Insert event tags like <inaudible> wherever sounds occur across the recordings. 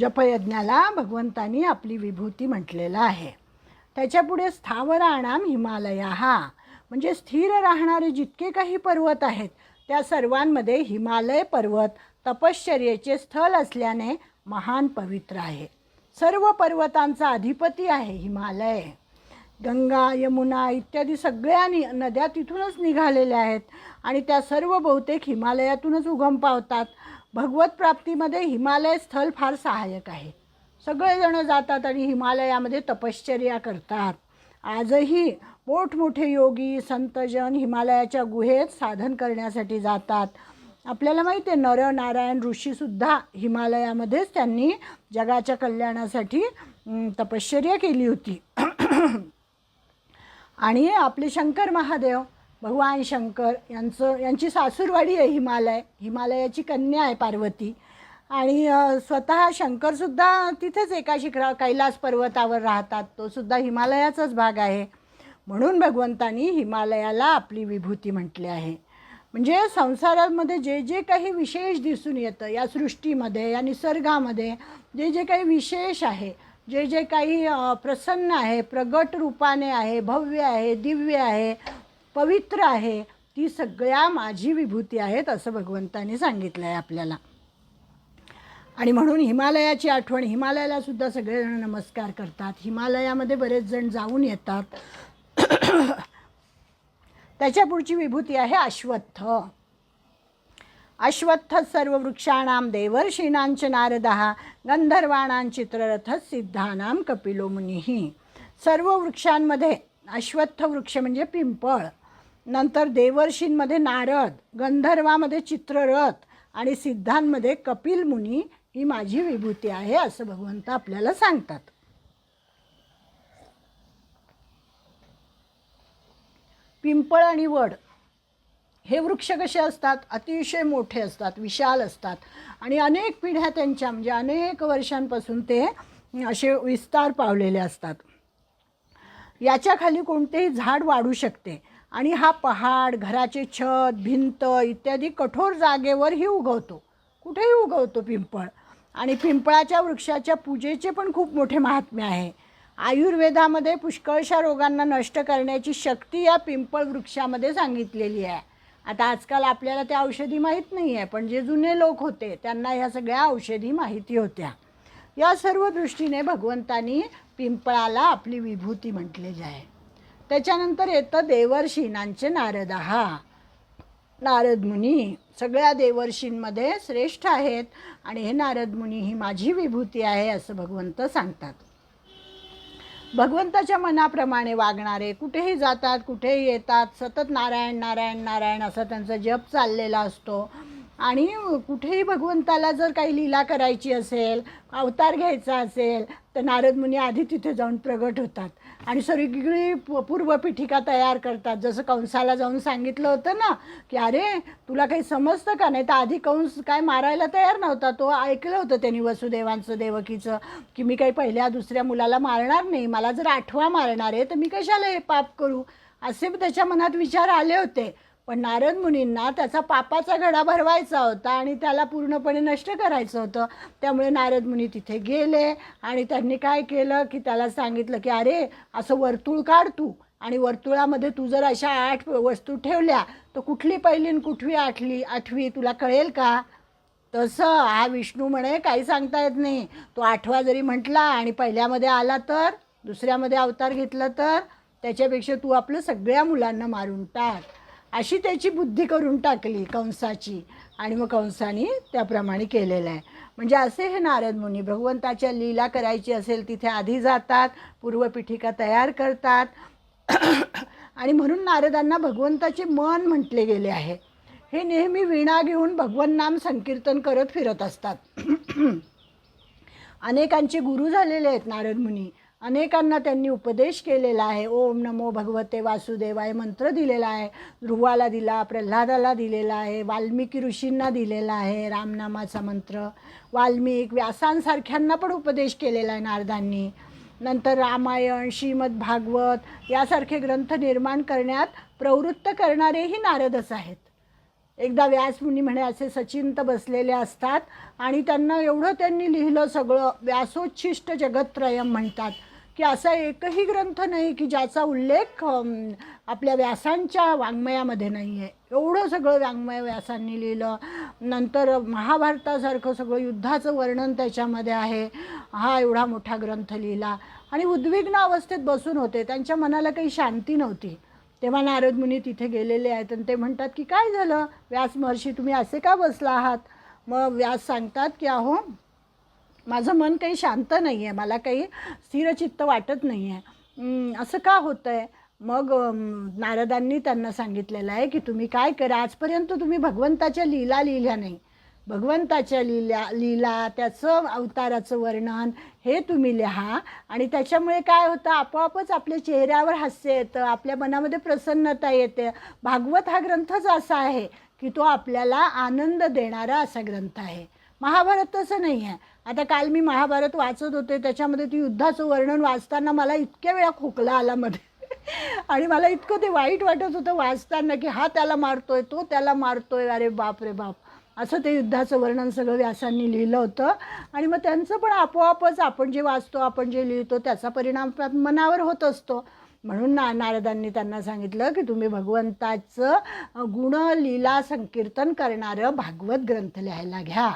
जपयज्ञाला भगवंतानी आपली विभूती म्हटलेलं आहे. त्याच्यापुढे स्थावराणाम हिमालया. हा म्हणजे स्थिर राहणारे जितके काही पर्वत आहेत त्या सर्वांमध्ये हिमालय पर्वत तपश्चर्येचे स्थल असल्याने महान पवित्र आहे. सर्व पर्वतांचा अधिपती आहे हिमालय. गंगा यमुना इत्यादी सगळ्या नि नद्या तिथूनच निघालेल्या आहेत आणि त्या सर्व बहुतेक हिमालयातूनच उगम पावतात. भगवत प्राप्तीमध्ये हिमालय स्थल फार सहाय्यक आहे. सगळेजण जातात आणि हिमालयामध्ये तपश्चर्या करतात. आजही मोठमोठे योगी संतजन हिमालयाच्या गुहेत साधन करण्यासाठी जातात. आपल्याला माहिती आहे नर नारायण ऋषीसुद्धा हिमालयामध्येच त्यांनी जगाच्या कल्याणासाठी तपश्चर्या केली होती. <clears throat> आणि आपले शंकर महादेव भगवान शंकर यांचं यांची सासूरवाडी आहे हिमालय हिमालयाची कन्या आहे पार्वती. आणि स्वतः शंकरसुद्धा तिथेच एका शिखरा कैलास पर्वतावर राहतात. तो सुद्धा हिमालयाचाच भाग आहे. म्हणून भगवंतानी हिमालयाला आपली विभूती म्हटली आहे. म्हणजे संसारामध्ये जे जे काही विशेष दिसून येतं या सृष्टीमध्ये या निसर्गामध्ये जे जे काही विशेष आहे जे जे काही प्रसन्न आहे प्रगट रूपाने आहे भव्य आहे दिव्य आहे पवित्र आहे ती सगळ्या माझी विभूती आहेत असं भगवंतानी सांगितलं आहे आपल्याला. आणि म्हणून हिमालयाची आठवण हिमालयाला सुद्धा सगळेजण नमस्कार करतात. हिमालयामध्ये बरेच जण जाऊन येतात. <coughs> त्याच्या पुढची विभूती आहे अश्वत्थ. अश्वत्थ सर्व वृक्षाणाम देवर्षीणांच नारदहा गंधर्वाणां चित्ररथ सिद्धानाम कपिलो मुनिही सर्व वृक्षांमध्ये अश्वत्थ वृक्ष म्हणजे पिंपळ. नंतर देवर्षींमध्ये नारद गंधर्वामध्ये चित्ररथ आणि सिद्धांमध्ये कपिल मुनी ही माझी विभूती आहे असं भगवंत आपल्याला सांगतात. पिंपळ आणि वड हे वृक्ष कसे असतात? अतिशय मोठे असतात विशाल असतात आणि अनेक पिढ्या त्यांच्या म्हणजे अनेक वर्षांपासून ते असे विस्तार पावलेले असतात. याच्या खाली कोणतेही झाड वाढू शकते. आणि हा पहाड घराचे छत भिंत इत्यादी कठोर जागेवरही उगवतो. कुठेही उगवतो पिंपळ. आणि पिंपळाच्या वृक्षाच्या पूजेचे पण खूप मोठे महात्म्य आहे. आयुर्वेदामध्ये पुष्कळशा रोगांना नष्ट करण्याची शक्ती या पिंपळ वृक्षामध्ये सांगितलेली आहे. आता आजकाल आपल्याला त्या औषधी माहीत नाही आहे पण जे जुने लोक होते त्यांना ह्या सगळ्या औषधी माहिती होत्या. या सर्व दृष्टीने भगवंतानी पिंपळाला आपली विभूती म्हटलेली आहे त्याच्यानंतर येतं देवर्षीनांचे नारदहा नारद मुनी सगळ्या देवर्षींमध्ये श्रेष्ठ आहेत आणि हे नारद मुनी ही माझी विभूती आहे असं भगवंत सांगतात. भगवंताच्या मनाप्रमाणे वागणारे कुठेही जातात कुठेही येतात सतत नारायण नारायण नारायण असा त्यांचा जप चाललेला असतो. आणि कुठेही भगवंताला जर काही लीला करायची असेल अवतार घ्यायचा असेल तर नारद मुनी आधी तिथे जाऊन प्रगट होतात. आणि सगळी पूर्वपीठिका तयार करतात. जसं कंसाला जाऊन सांगितलं होतं ना की अरे तुला काही समजतं का? नाही तर आधी कंस काय मारायला तयार नव्हता. तो ऐकलं होतं त्यांनी वसुदेवांचं देवकीचं की मी काही पहिल्या दुसऱ्या मुलाला मारणार नाही. मला जर आठवा मारणार आहे तर मी कशाला हे पाप करू? असे त्याच्या मनात विचार आले होते. पण नारद मुनींना त्याचा पापाचा घडा भरवायचा होता आणि त्याला पूर्णपणे नष्ट करायचं होतं. त्यामुळे नारद मुनी तिथे गेले आणि त्यांनी काय केलं की त्याला सांगितलं की अरे असं वर्तुळ काढ तू आणि वर्तुळामध्ये तू जर अशा आठ वस्तू ठेवल्या तर कुठली पहिली कुठवी कुठली आठली आठवी तुला कळेल का? तसं हा विष्णू म्हणे काही सांगता येत नाही. तो आठवा जरी म्हटला आणि पहिल्यामध्ये आला तर दुसऱ्यामध्ये अवतार घेतलं तर त्याच्यापेक्षा तू आपलं सगळ्या मुलांना मारून टाक. अशी त्याची बुद्धी करून टाकली कंसाची. आणि मग कंसाने त्याप्रमाणे केलेलं आहे. म्हणजे असे हे नारद मुनी भगवंताच्या लीला करायची असेल तिथे आधी जातात पूर्वपीठिका तयार करतात. <coughs> आणि म्हणून नारदांना भगवंताचे मन म्हटले गेले आहे. हे नेहमी वीणा घेऊन भगवन नाम संकीर्तन करत फिरत असतात. <coughs> अनेकांचे गुरु झालेले आहेत नारद मुनी. अनेकांना त्यांनी उपदेश केलेला आहे. ओम नमो भगवते वासुदेवाय मंत्र दिलेला आहे. ध्रुवाला दिला प्रल्हादाला दिलेला आहे. वाल्मिकी ऋषींना दिलेला आहे. रामनामाचा मंत्र. वाल्मिक व्यासांसारख्यांना पण उपदेश केलेला आहे नारदांनी. नंतर रामायण श्रीमद भागवत यासारखे ग्रंथ निर्माण करण्यात प्रवृत्त करणारेही नारदच आहेत. एकदा व्यासमुनी म्हणे असे सचिंत बसलेले असतात आणि त्यांना एवढं त्यांनी लिहिलं सगळं. व्यासोच्छिष्ट जगत्रयम म्हणतात. की असा एकही ग्रंथ नाही की ज्याचा उल्लेख आपल्या व्यासांच्या वाङ्मयामध्ये नाही आहे एवढं सगळं वाङ्मय व्यासांनी लिहिलं. नंतर महाभारतासारखं सगळं युद्धाचं वर्णन त्याच्यामध्ये आहे. हा एवढा मोठा ग्रंथ लिहिला. आणि उद्विग्न अवस्थेत बसून होते. त्यांच्या मनाला काही शांती नव्हती. तेव्हा नारद मुनी तिथे गेलेले आहेत आणि ते म्हणतात की काय झालं? व्यास महर्षी तुम्ही असे का बसला आहात? मग व्यास सांगतात की अहो माझं मन काही शांत नाही आहे मला काही स्थिरचित्त वाटत नाही आहे असं का होतं आहे मग नारदांनी त्यांना सांगितलेलं आहे की तुम्ही काय करा? आजपर्यंत तुम्ही भगवंताच्या लीला लिहिल्या नाही. भगवंताच्या लीला लीला त्याचं अवताराचं वर्णन हे तुम्ही लिहा. आणि त्याच्यामुळे काय होतं? आपोआपच आपल्या चेहऱ्यावर हास्य येतं आपल्या मनामध्ये प्रसन्नता येते. भागवत हा ग्रंथच असा आहे की तो आपल्याला आनंद देणारा असा ग्रंथ आहे. महाभारत तसं नाही आहे आता काल मी महाभारत वाचत होते त्याच्यामध्ये ती युद्धाचं वर्णन वाचताना मला इतक्या वेळा खोकला आला मध्ये. आणि मला इतकं ते वाईट वाटत होतं वाचताना की हा त्याला मारतोय तो त्याला मारतोय अरे बाप रे बाप. असं ते युद्धाचं वर्णन सगळं व्यासांनी लिहिलं होतं. आणि मग त्यांचं पण आपोआपच आपण जे वाचतो आपण जे लिहितो त्याचा परिणाम मनावर होत असतो. म्हणून ना नारदांनी त्यांना सांगितलं की तुम्ही भगवंताचं गुण लीला संकीर्तन करणारं भागवत ग्रंथ लिहायला घ्या.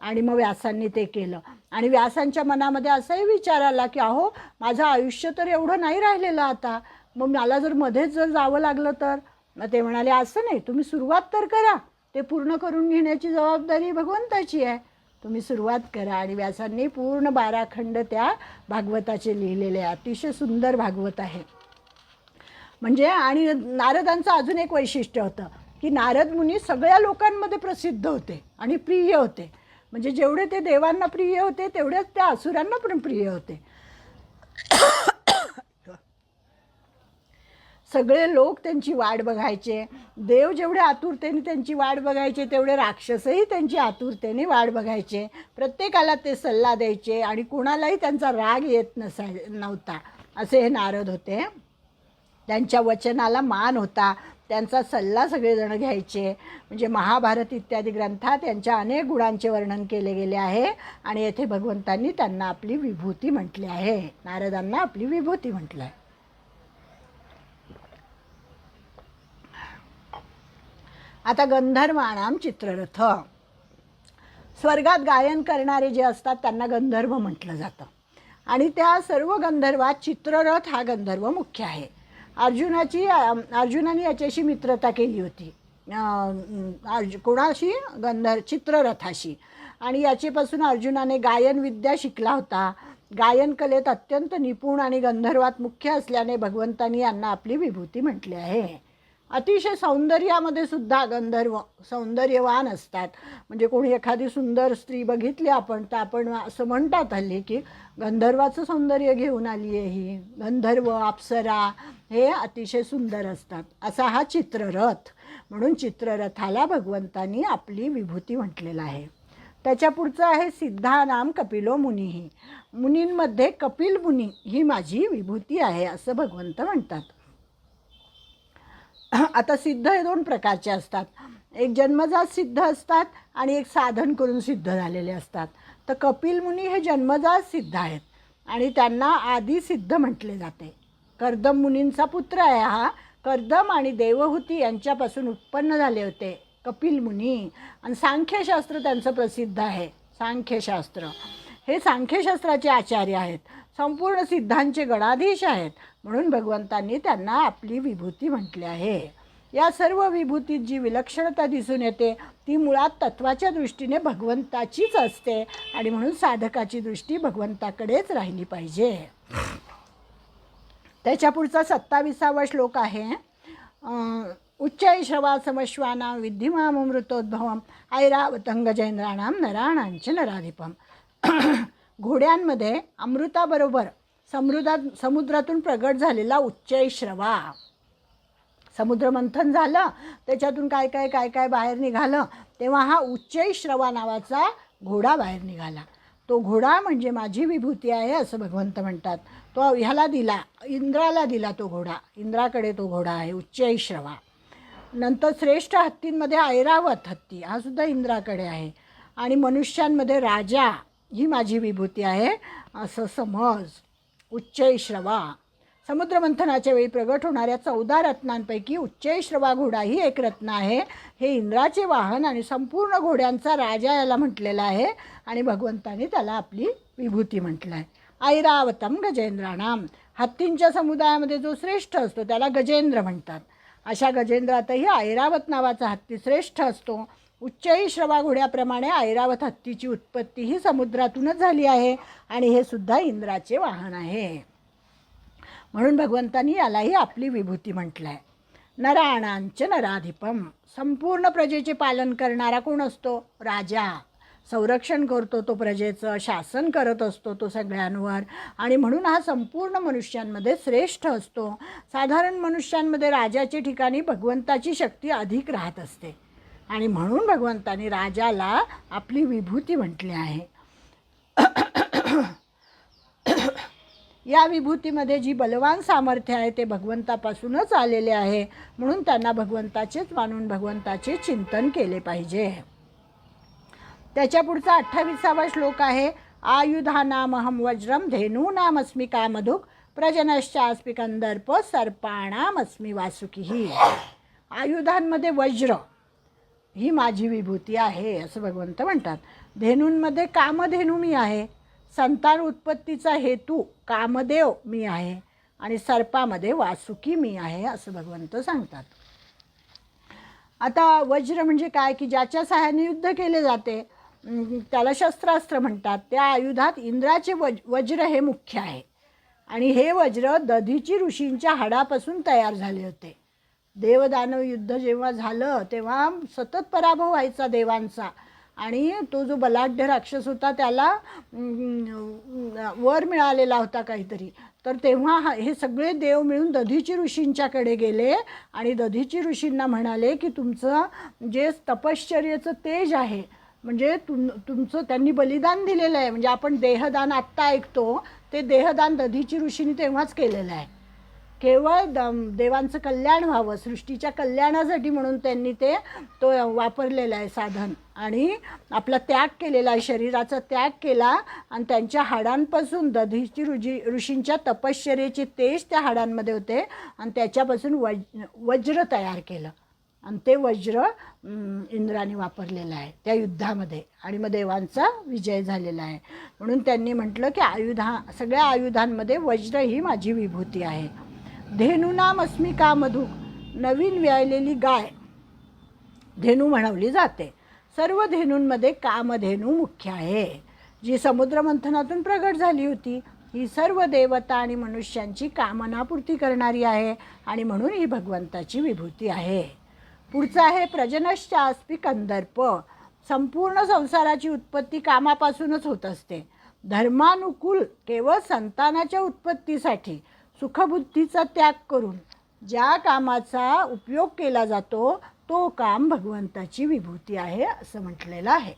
आणि मग व्यासांनी ते केलं. आणि व्यासांच्या मनामध्ये असाही विचार आला की अहो माझं आयुष्य तर एवढं नाही राहिलेलं आता. मग मला जर मध्येच जर जावं लागलं तर? मग ते म्हणाले असं नाही. तुम्ही सुरुवात तर करा. ते पूर्ण करून घेण्याची जबाबदारी भगवंताची आहे. तुम्ही सुरुवात करा. आणि व्यासांनी पूर्ण बारा खंड त्या भागवताचे लिहिलेले आहे. अतिशय सुंदर भागवत आहे. म्हणजे आणि नारदांचं अजून एक वैशिष्ट्य होतं की नारद मुनी सगळ्या लोकांमध्ये प्रसिद्ध होते आणि प्रिय होते. म्हणजे जेवढे ते देवांना प्रिय होते तेवढेच त्या असुरांना पण प्रिय होते. सगळे लोक त्यांची वाट बघायचे. देव जेवढे आतुरतेने त्यांची वाट बघायचे तेवढे राक्षसही त्यांची आतुरतेने वाट बघायचे. प्रत्येकाला ते सल्ला द्यायचे आणि कोणालाही त्यांचा राग येत नसाय नव्हता. असे हे नारद होते. त्यांच्या वचनाला मान होता. त्यांचा सल्ला सगळेजण घ्यायचे. म्हणजे महाभारत इत्यादी ग्रंथात त्यांच्या अनेक गुणांचे वर्णन केले गेले आहे आणि येथे भगवंतांनी त्यांना आपली विभूती म्हटली आहे. नारदांना आपली विभूती म्हटलं आहे. आता गंधर्वाणाम चित्ररथ. स्वर्गात गायन करणारे जे असतात त्यांना गंधर्व म्हटलं जातं. आणि त्या सर्व गंधर्वात चित्ररथ हा गंधर्व मुख्य आहे. अर्जुनाची अर्जुनाने याच्याशी मित्रता केली होती. अर्ज अर्जु कोणाशी? गंधर चित्ररथाशी. आणि याचेपासून अर्जुनाने गायन विद्या शिकला होता. गायनकलेत अत्यंत निपुण आणि गंधर्वात मुख्य असल्याने भगवंतांनी यांना आपली विभूती म्हटली आहे. अतिशय सौंदर्यामध्ये सुद्धा गंधर्व सौंदर्यवान असतात. म्हणजे कोणी एखादी सुंदर स्त्री बघितली आपण तर आपण असं म्हणतात हल्ली की गंधर्वाचं सौंदर्य घेऊन आली आहे ही. गंधर्व अप्सरा हे अतिशय सुंदर असतात. असा हा चित्ररथ. म्हणून चित्ररथाला भगवंतांनी आपली विभूती म्हटलेलं आहे. त्याच्या पुढचं आहे सिद्धा नाम कपिलो मुनी. मुनींमध्ये कपिल मुनी ही माझी विभूती आहे असं भगवंत म्हणतात. <coughs> आता सिद्ध हे दोन प्रकारचे असतात. एक जन्मजात सिद्ध असतात आणि एक साधन करून सिद्ध झालेले असतात. तर कपिल मुनी हे जन्मजात सिद्ध आहेत आणि त्यांना आधी सिद्ध म्हटले जाते. कर्दम मुनींचा पुत्र आहे हा. कर्दम आणि देवहूती यांच्यापासून उत्पन्न झाले होते कपिल मुनी. आणि सांख्यशास्त्र त्यांचं प्रसिद्ध आहे. सांख्यशास्त्र. हे सांख्यशास्त्राचे आचार्य आहेत. संपूर्ण सिद्धांचे गणाधीश आहेत. म्हणून भगवंतांनी त्यांना आपली विभूती म्हटली आहे. या सर्व विभूतीत जी विलक्षणता दिसून येते ती मुळात तत्वाच्या दृष्टीने भगवंताचीच असते आणि म्हणून साधकाची दृष्टी भगवंताकडेच राहिली पाहिजे. त्याच्या पुढचा सत्ताविसावा श्लोक आहे उच्चैश्रवा समश्वाना विद्धिमामृतोद्भवम ऐरावतंग जैंद्राणाम नराणांचे नराधिपम. <coughs> घोड्यांमध्ये अमृताबरोबर समृदा समुद्रातून प्रगट झालेला उच्चैश्रवा समुद्रमंथन झालं त्याच्यातून काय काय काय काय बाहेर निघालं तेव्हा हा उच्चैश्रवा नावाचा घोडा बाहेर निघाला. तो घोडा म्हणजे माझी विभूती आहे असं भगवंत म्हणतात. तो ह्याला दिला इंद्राला दिला तो घोडा. इंद्राकडे तो घोडा आहे उच्चैश्रवा नंतर श्रेष्ठ हत्तींमध्ये ऐरावत हत्ती हा सुद्धा इंद्राकडे आहे. आणि मनुष्यांमध्ये राजा ही माझी विभूती आहे. असं समज. उच्चैश्रवा समुद्रमंथनाच्या वेळी प्रगट होणाऱ्या चौदा रत्नांपैकी उच्चैश्रवा घोडा ही एक रत्न आहे. हे इंद्राचे वाहन आणि संपूर्ण घोड्यांचा राजा याला म्हटलेला आहे आणि भगवंताने त्याला आपली विभूती म्हटलं आहे ऐरावतम गजेंद्राणाम. हत्तींच्या समुदायामध्ये जो श्रेष्ठ असतो त्याला गजेंद्र म्हणतात. अशा गजेंद्रातही ऐरावत नावाचा हत्ती श्रेष्ठ असतो. उच्चही श्रवा घोड्याप्रमाणे ऐरावत हत्तीची उत्पत्ती ही समुद्रातूनच झाली आहे आणि हे सुद्धा इंद्राचे वाहन आहे. म्हणून भगवंतांनी यालाही आपली विभूती म्हटलं आहे नराणांच नराधिपम. संपूर्ण प्रजेचे पालन करणारा कोण असतो? राजा. संरक्षण करतो तो प्रजेचं शासन करत असतो तो सगळ्यांवर. आणि म्हणून हा संपूर्ण मनुष्यांमध्ये श्रेष्ठ असतो. साधारण मनुष्यांमध्ये राजाच्या ठिकाणी भगवंताची शक्ती अधिक राहत असते. आणि म्हणून भगवंतानी राजाला आपली विभूती म्हटली आहे. या विभूतीमध्ये जी बलवान सामर्थ्य आहे ते भगवंतापासूनच आलेले आहे. म्हणून त्यांना भगवंताचेच मानून भगवंताचे चिंतन केले पाहिजे. त्याच्या पुढचा अठ्ठावीसावा श्लोक आहे आयुधानामहम वज्रम धेनूनामस्मी कामधुक प्रजनश्चास्मी कंदर्प सर्पाणामस्मी वासुकीही आयुधांमध्ये वज्र ही माझी विभूती आहे असं भगवंत म्हणतात. धेनूंमध्ये कामधेनू मी आहे. संतान उत्पत्तीचा हेतू कामदेव मी आहे आणि सर्पामध्ये वासुकी मी आहे असं भगवंत सांगतात. आता वज्र म्हणजे काय? की ज्याच्या सहाय्याने युद्ध केले जाते त्याला शस्त्रास्त्र म्हणतात. त्या आयुधात इंद्राचे वज वज्र हे मुख्य आहे. आणि हे वज्र दधीची ऋषींच्या हाडापासून तयार झाले होते. देवदानव युद्ध जेव्हा झालं तेव्हा सतत पराभव व्हायचा देवांचा. आणि तो जो बलाढ्य राक्षस होता त्याला वर मिळालेला होता काहीतरी. तर तेव्हा हे सगळे देव मिळून दधीची ऋषींच्याकडे गेले आणि दधीची ऋषींना म्हणाले की तुमचं जे तपश्चर्याचं तेज आहे म्हणजे तुम तुमचं त्यांनी बलिदान दिलेलं आहे म्हणजे आपण देहदान आत्ता ऐकतो ते देहदान दधीची ऋषींनी तेव्हाच केलेलं आहे. केवळ द देवांचं कल्याण व्हावं सृष्टीच्या कल्याणासाठी म्हणून त्यांनी ते तो वापरलेलं आहे साधन. आणि आपला त्याग केलेला आहे शरीराचा त्याग केला आणि त्यांच्या हाडांपासून दधीची ऋषी ऋषींच्या तपश्चर्याचे तेज त्या हाडांमध्ये होते आणि त्याच्यापासून वज वज्र तयार केलं. आणि ते वज्र इंद्राने वापरलेलं आहे त्या युद्धामध्ये. आणि मग देवांचा विजय झालेला आहे. म्हणून त्यांनी म्हटलं की आयुधा सगळ्या आयुधांमध्ये वज्र ही माझी विभूती आहे. धेनुनाम अस्मिका मधुक नवीन व्यायलेली गाय. धेनू म्हणवली जाते. सर्व धेनूंमध्ये कामधेनू मुख्य आहे. जी समुद्रमंथनातून प्रगट झाली होती ही सर्व देवता आणि मनुष्यांची कामनापूर्ती करणारी आहे आणि म्हणून ही भगवंताची विभूती आहे. पुढचं आहे प्रजनश्चास्पी कंदर्प. संपूर्ण संसाराची उत्पत्ती कामापासूनच होत असते. धर्मानुकूल केवळ संतानाच्या उत्पत्तीसाठी सुखबुद्धीचा त्याग करून ज्या कामाचा उपयोग केला जातो तो काम भगवंताची विभूती आहे असं म्हटलेलं आहे.